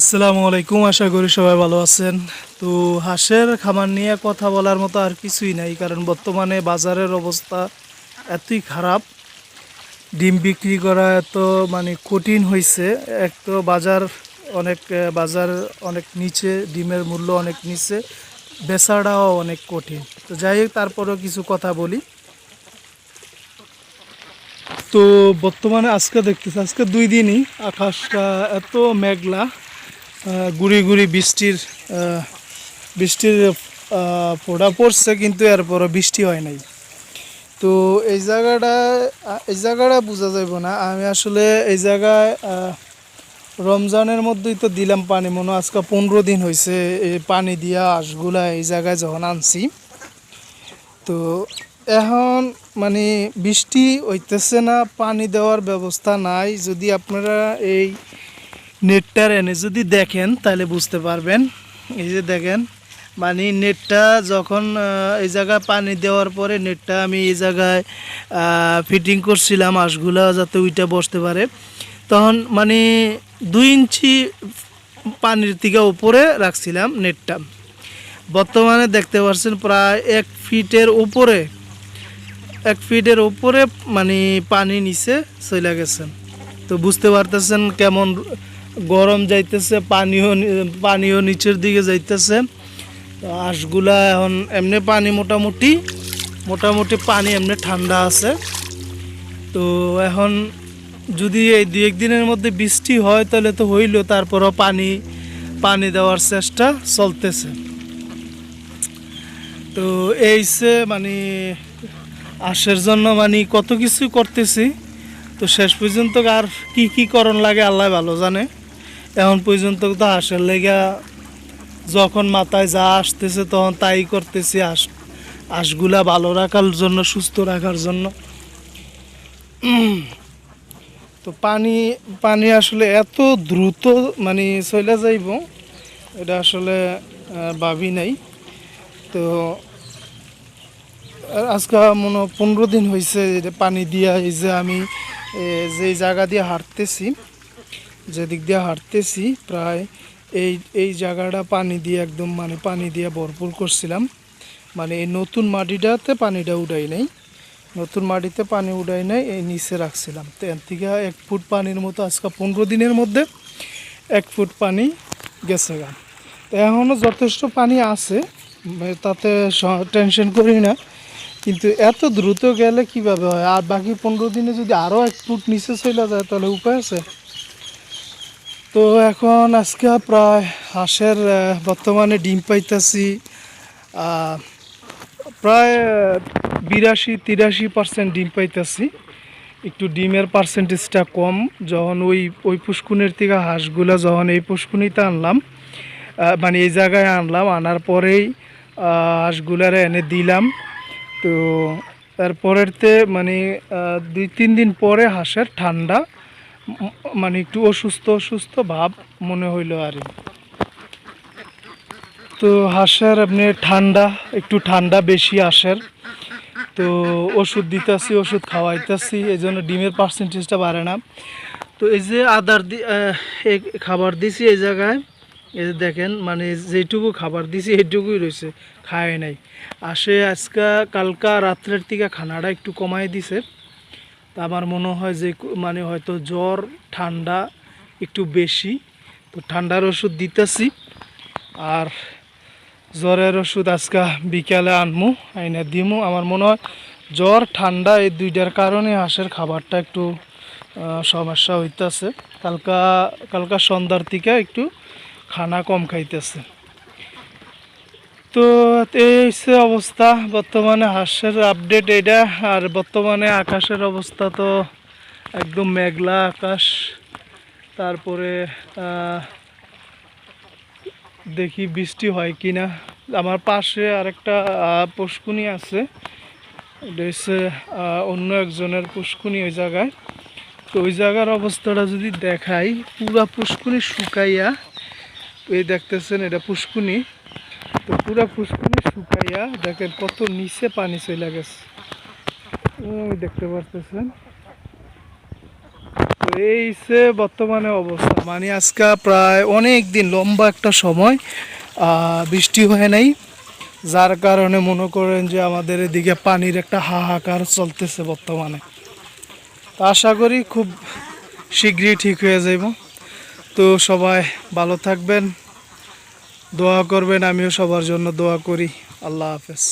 আসসালামু আলাইকুম, আশা করি সবাই ভালো আছেন। তো হাঁসের খামার নিয়ে কথা বলার মতো আর কিছুই নাই, কারণ বর্তমানে বাজারের অবস্থা এতই খারাপ। ডিম বিক্রি করা এত মানে কঠিন হয়েছে এক তো বাজার অনেক বাজার অনেক নিচে, ডিমের মূল্য অনেক নিচে বেচাটাও অনেক কঠিন। তো যাই হোক, তারপরেও কিছু কথা বলি। তো বর্তমানে আজকে দেখতেছি, আজকে দুই দিনই আকাশটা এত মেঘলা গুড়ি গুড়ি বৃষ্টির বৃষ্টির ফোঁটা পড়ছে কিন্তু এরপরও বৃষ্টি হয় নাই। তো এই জায়গাটা এই জায়গাটা বোঝা যাইব না। আমি আসলে এই জায়গায় রমজানের মধ্যেই তো দিলাম পানি। মনে আজকে পনেরো দিন হয়েছে এই পানি দিয়া আঁশগুলা এই জায়গায় যখন আনছি। তো এখন মানে বৃষ্টি হইতেছে না, পানি দেওয়ার ব্যবস্থা নাই। যদি আপনারা এই নেটটার এনে যদি দেখেন, তাহলে বুঝতে পারবেন। এই যে দেখেন মানে নেটটা যখন এই জায়গায় পানি দেওয়ার পরে নেটটা আমি এই জায়গায় ফিটিং করছিলাম আঁশগুলা যাতে ওইটা বসতে পারে। তখন মানে দুই ইঞ্চি পানির থেকে উপরে রাখছিলাম নেটটা। বর্তমানে দেখতে পাচ্ছেন প্রায় এক ফিটের উপরে, এক ফিটের উপরে মানে পানি নিচে চলে গেছে। তো বুঝতে পারতেছেন কেমন গরম যাইতেছে, পানিও পানিও নিচের দিকে যাইতেছে। তো আঁশগুলা এখন এমনি পানি মোটামুটি মোটামুটি পানি এমনি ঠান্ডা আছে। তো এখন যদি এই দু একদিনের মধ্যে বৃষ্টি হয়, তাহলে তো হইল, তারপরও পানি পানি দেওয়ার চেষ্টা চলতেছে। তো এইসে মানে আশের জন্য মানে কত কিছু করতেছি, তো শেষ পর্যন্ত আর কি কি করণ লাগে, আল্লাহ ভালো জানে। এখন পর্যন্ত তো হাঁসের লেগা যখন মাথায় যা আসতেছে, তখন তাই করতেছি আস আঁশগুলা ভালো রাখার জন্য, সুস্থ রাখার জন্য। তো পানি পানি আসলে এত দ্রুত মানে চলে যাইব, এটা আসলে ভাবি নাই। তো আজকে মনে পনেরো দিন হয়েছে পানি দিয়া এই যে আমি যেই জায়গা দিয়ে হাঁটতেছি যেদিক দিয়ে হাঁটতেছি, প্রায় এই এই জায়গাটা পানি দিয়ে একদম মানে পানি দিয়ে ভরপুর করছিলাম। মানে এই নতুন মাটিটাতে পানিটা উঠাই নাই। নতুন মাটিতে পানি উঠাই নাই, এই নিচে রাখছিলাম। তো এর থেকে এক ফুট পানির মতো আজকে পনেরো দিনের মধ্যে এক ফুট পানি গেছে গা। তো এখনও যথেষ্ট পানি আছে মানে তাতে টেনশন করি না। কিন্তু এত দ্রুত গেলে কীভাবে হয়? আর বাকি পনেরো দিনে যদি আরও এক ফুট নিচে চলে যায়, তাহলে উপায় আছে? তো এখন আজকে প্রায় হাঁসের বর্তমানে ডিম পাইতাছি প্রায় বিরাশি, তিরাশি পার্সেন্ট ডিম পাইতেছি। একটু ডিমের পার্সেন্টেজটা কম, যখন ওই ওই পুষ্কুনের থেকে হাঁসগুলা যখন এই পুষ্কুনিতে আনলাম মানে এই জায়গায় আনলাম, আনার পরেই হাঁসগুলারে এনে দিলাম। তো তারপরেরতে মানে দুই, তিন দিন পরে হাঁসের ঠান্ডা মানে একটু অসুস্থ অসুস্থ ভাব মনে হইল আর। তো হাঁসের আপনি ঠান্ডা, একটু ঠান্ডা বেশি হাঁসের। তো ওষুধ দিতেছি, ওষুধ খাওয়াইতেছি এই জন্য ডিমের পার্সেন্টেজটা বাড়ে না। তো এই যে আদার দি খাবার দিছি এই জায়গায়, এই যে দেখেন মানে যেটুকু খাবার দিছি এইটুকুই রয়েছে খায় নাই। আসে আজকা, কালকা রাত্রের থেকে খানাটা একটু কমাই দিছে। আমার মনে হয় যে মানে হয়তো জ্বর, ঠান্ডা একটু বেশি। তো ঠান্ডার ওষুধ দিতেছি। আর জ্বরের ওষুধ আজকে বিকালে আনমু, আইনা দিমু। আমার মনে হয় জ্বর, ঠান্ডা এই দুইটার কারণে হাঁসের খাবারটা একটু সমস্যা হইতেছে। কালকা কালকা সন্ধ্যার থেকে একটু খানা কম খাইতেছে। তো এই অবস্থা, বর্তমানে হাঁসের আপডেট এটা আর বর্তমানে আকাশের অবস্থা তো একদম মেঘলা আকাশ। তারপরে দেখি বৃষ্টি হয় কি না আমার পাশে আরেকটা পুষ্কুনি আছে। এটা অন্য একজনের পুষ্কুনি ওই জায়গায়। তো ওই জায়গার অবস্থাটা যদি দেখাই, পুরা পুষ্কুনি শুকাইয়া, এই দেখতেছেন এটা পুষ্কুনি। তো পুরা পুষ্কুনি শুকাইয়া দেখেন কত নিচে পানি চলে গেছে। দেখতে পারতেছেন। এই সে বর্তমানে অবস্থা। মানে আজকে প্রায় অনেক দিন লম্বা একটা সময় বৃষ্টি হয় নাই। যার কারণে মনে করেন যে আমাদের এদিকে পানির একটা হাহাকার চলতেছে বর্তমানে। তো আশা করি খুব শীঘ্রই ঠিক হয়ে যাব তো সবাই ভালো থাকবেন। দোয়া করবেন আমিও সবার জন্য দোয়া করি। আল্লাহ হাফেজ।